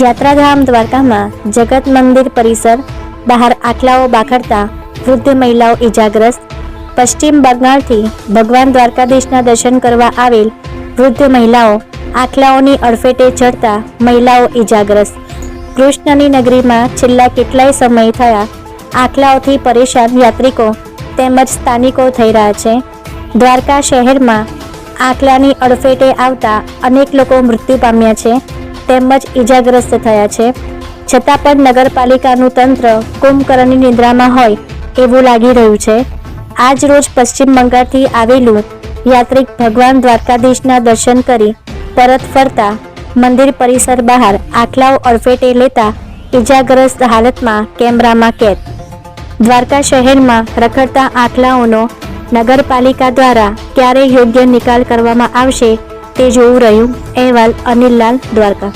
યાત્રાધામ દ્વારકામાં જગત મંદિર પરિસર, બહાર આખલાઓ બાખડતા વૃદ્ધ મહિલાઓ ઇજાગ્રસ્ત પશ્ચિમ બંગાળથી ભગવાન દ્વારકાધીશના દર્શન કરવા આવેલ વૃદ્ધ મહિલાઓ આખલાઓની અડફેટે ચડતા મહિલાઓ ઇજાગ્રસ્ત કૃષ્ણની નગરીમાં છેલ્લા કેટલાય સમય થયા આખલાઓથી પરેશાન યાત્રિકો તેમજ સ્થાનિકો થઈ રહ્યા છે. દ્વારકા શહેરમાં આખલાની અડફેટે આવતા અનેક લોકો મૃત્યુ પામ્યા છે. તેમજ ઈજાગ્રસ્ત થયા છે. છતાં પણ નગરપાલિકાનું તંત્ર કુંભકર્ણની નિદ્રામાં હોય એવું લાગી રહ્યું છે. આજ રોજ પશ્ચિમ બંગાળથી આવેલું યાત્રિક ભગવાન દ્વારકાધીશના દર્શન કરી પરત ફરતા મંદિર પરિસર બહાર આખલાઓ અડફેટે લેતા ઈજાગ્રસ્ત હાલતમાં કેમેરામાં કેદ. દ્વારકા શહેરમાં રખડતા આખલાઓનો નગરપાલિકા દ્વારા ક્યારે યોગ્ય નિકાલ કરવામાં આવશે તે જોવું રહ્યું. અહેવાલ અનિલ લાલ દ્વારકા.